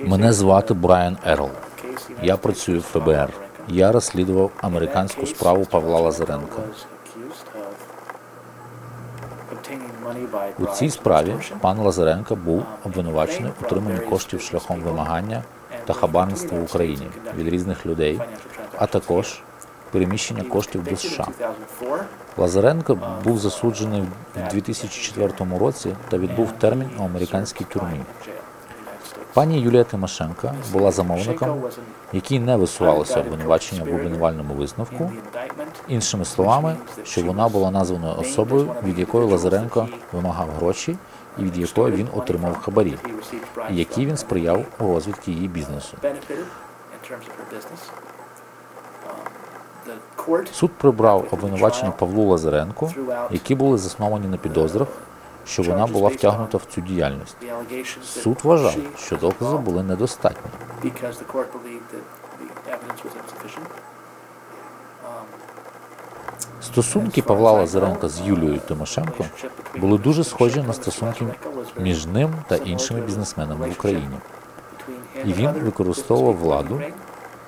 Мене звати Брайан Ерл. Я працюю в ФБР. Я розслідував американську справу Павла Лазаренка. У цій справі пан Лазаренко був обвинувачений у отриманні коштів шляхом вимагання та хабарництва в Україні від різних людей, а також переміщення коштів до США. Лазаренко був засуджений в 2004 році та відбув термін у американській тюрмі. Пані Юлія Тимошенко була замовником, який не висувалося обвинувачення в обвинувальному висновку. Іншими словами, що вона була названою особою, від якої Лазаренко вимагав гроші і від якої він отримав хабарі, і якій він сприяв у розвитку її бізнесу. Суд прибрав обвинувачення Павлу Лазаренку, які були засновані на підозрах, що вона була втягнута в цю діяльність. Суд вважав, що докази були недостатні. insufficient. Стосунки Павла Лазаренка з Юлією Тимошенко були дуже схожі на стосунки між ним та іншими бізнесменами в Україні. І він використовував владу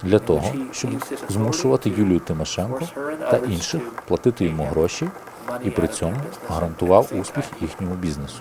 для того, щоб змушувати Юлію Тимошенко та інших платити йому гроші і при цьому гарантував успіх їхньому бізнесу.